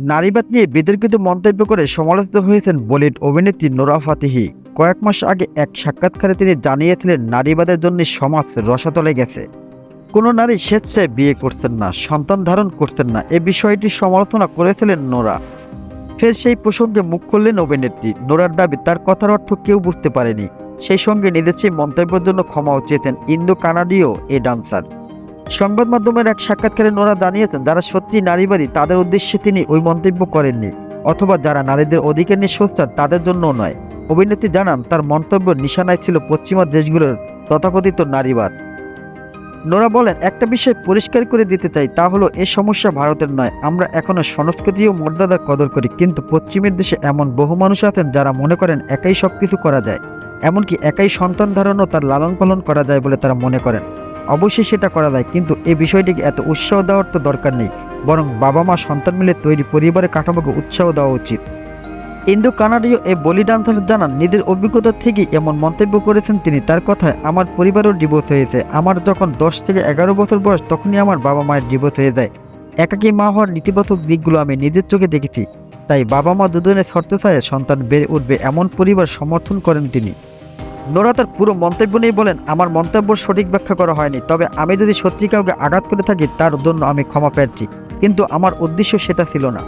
নারীবাদ নিয়ে বিতর্কিত মন্তব্য করে সমালোচিত হয়েছেন বলিউড অভিনেত্রী নোরা ফাতেহি। কয়েক মাস আগে এক সাক্ষাৎকারে তিনি জানিয়েছিলেন, নারীবাদের জন্য সমাজ রসাতলে গেছে। কোনো নারী স্বেচ্ছায় বিয়ে করতেন না, সন্তান ধারণ করতেন না, এ বিষয়টি সমালোচনা করেছিলেন নোরা। ফের সেই প্রসঙ্গে মুখ খুললেন অভিনেত্রী। নোরার দাবি, তার কথার অর্থ কেউ বুঝতে পারেনি। সেই সঙ্গে নিজের সেই মন্তব্যের জন্য ক্ষমাও চেয়েছেন ইন্দো কানাডীয় এ ডান্সার। সংবাদ মাধ্যমের এক সাক্ষাৎকারে নোরা জানিয়েছেন, যারা সত্যি নারীবাদী, তাদের উদ্দেশ্যে তিনি ওই মন্তব্য করেননি। অথবা যারা নারীদের অধিকার নিয়ে সোচ্চার, তাদের জন্যও নয়। অভিনেত্রী জানান, তার মন্তব্য নিশানায় ছিল পশ্চিমা দেশগুলোর তথাকথিত নারীবাদ। নোরা বলেন, একটা বিষয় পরিষ্কার করে দিতে চাই, তা হলো এ সমস্যা ভারতের নয়। আমরা এখনও সংস্কৃতি ও মর্যাদার কদর করি, কিন্তু পশ্চিমের দেশে এমন বহু মানুষ আছেন যারা মনে করেন একাই সব কিছু করা যায়। এমনকি একাই সন্তান ধারণও তার লালন পালন করা যায় বলে তারা মনে করেন। অবশ্যই সেটা করা যায়, কিন্তু এই বিষয়টিকে এত উৎসাহ দেওয়ার তো দরকার নেই, বরং বাবা মা সন্তান মিলে তৈরি পরিবারের কাঠামোকে উৎসাহ দেওয়া উচিত। ইন্দো কানাডীয় এই বলি ডান্সার জানান, নিজের অভিজ্ঞতা থেকে এমন মন্তব্য করেছেন তিনি, তার কথায়, আমার পরিবারও ডিভোর্স হয়েছে, আমার যখন দশ থেকে এগারো বছর বয়স, তখনই আমার বাবা মায়ের ডিভোর্স হয়ে যায়। একাকী মা হওয়ার নেতিবাচক দিকগুলো আমি নিজের চোখে দেখেছি। তাই বাবা মা দুজনের শর্ত ছায় সন্তান বেড়ে উঠবে, এমন পরিবার সমর্থন করেন তিনি। নোরা তার পুরো মন্তব্য নিয়ে বলেন, আমার মন্তব্য সঠিক ব্যাখ্যা করা হয়নি। তবে আমি যদি সত্যি কাউকে আঘাত করে থাকি, তার জন্য আমি ক্ষমা প্রার্থী। কিন্তু আমার উদ্দেশ্য সেটা ছিল না।